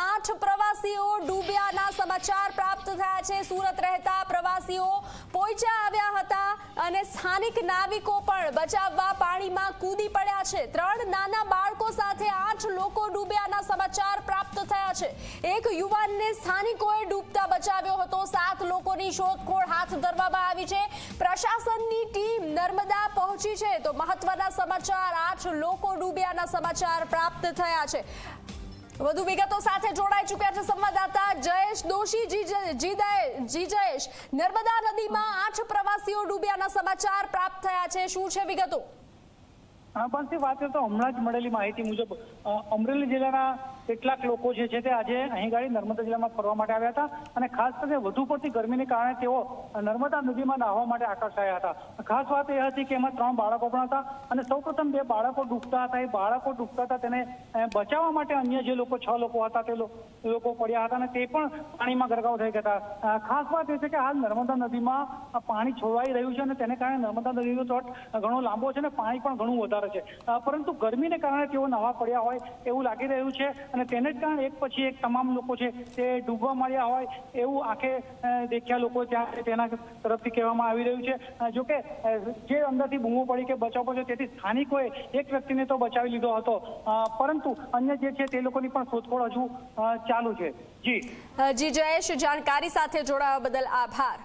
આઠ પ્રવાસીઓ ડૂબ્યાના પ્રાપ્ત થયા છે. સુરત રહેતા પ્રવાસીઓ પોઈચા આવ્યા હતા અને સ્થાનિક નાવિકો પણ બચાવવા પાણીમાં કૂદી પડ્યા છે. ત્રણ નાના બાળકો સાથે આઠ લોકો ડૂબ્યાના સમાચાર પ્રાપ્ત થયા છે. એક યુવાનને સ્થાનિકોએ ડૂબતા બચાવ્યો હતો. સાત લોકોની શોધખોળ હાથ ધરવામાં આવી છે. પ્રશાસનની ટીમ નર્મદા પહોંચી છે તો મહત્વના સમાચાર, આઠ લોકો ડૂબ્યાના સમાચાર પ્રાપ્ત થયા છે. વધુ વિગતો સાથે જોડાઈ ચૂક્યા છે સંવાદદાતા જયેશ દોશી જી જી દય- જી જયેશ નર્મદા નદીમાં આઠ પ્રવાસીઓ ડૂબ્યાના સમાચાર પ્રાપ્ત થયા છે. શું છે વિગતો? બનશી વાત કરીએ તો હમણાં જ મળેલી માહિતી મુજબ અમરેલી જિલ્લાના કેટલાક લોકો જે છે તે આજે અહીં ગાડી નર્મદા જિલ્લામાં ફરવા માટે આવ્યા હતા અને ખાસ કરીને વધુ પડતી ગરમીને કારણે તેઓ નર્મદા નદીમાં નાહવા માટે આકર્ષાયા હતા. ખાસ વાત એ હતી કે એમાં ત્રણ બાળકો પણ હતા અને સૌપ્રથમ બે બાળકો ડૂબતા હતા. એ બાળકો ડૂબતા હતા તેને બચાવવા માટે અન્ય જે લોકો, છ લોકો હતા તે લોકો પડ્યા હતા અને તે પણ પાણીમાં ગરકાવ થઈ ગયા હતા. ખાસ વાત એ છે કે હાલ નર્મદા નદીમાં પાણી છોડવાઈ રહ્યું છે અને તેને કારણે નર્મદા નદીનો તટ ઘણો લાંબો છે અને પાણી પણ ઘણું વધારે છે. પરંતુ ગરમીને કારણે તેઓ નવા પડ્યા હોય એવું લાગી રહ્યું છે અને તેને જ કારણે એક પછી એક તમામ લોકો છે તે ડૂબવા માંડ્યા હોય એવું આંખે દેખ્યા લોકો ત્યાં તેના તરફથી કહેવામાં આવી રહ્યું છે. જોકે જે અંદરથી બૂમો પડી કે બચાવ છે તેથી સ્થાનિકોએ એક વ્યક્તિને તો બચાવી લીધો હતો. પરંતુ અન્ય જે છે તે લોકોની પણ શોધખોળ હજુ ચાલુ છે. જી. જી જયેશ, જાણકારી સાથે જોડાવા બદલ આભાર.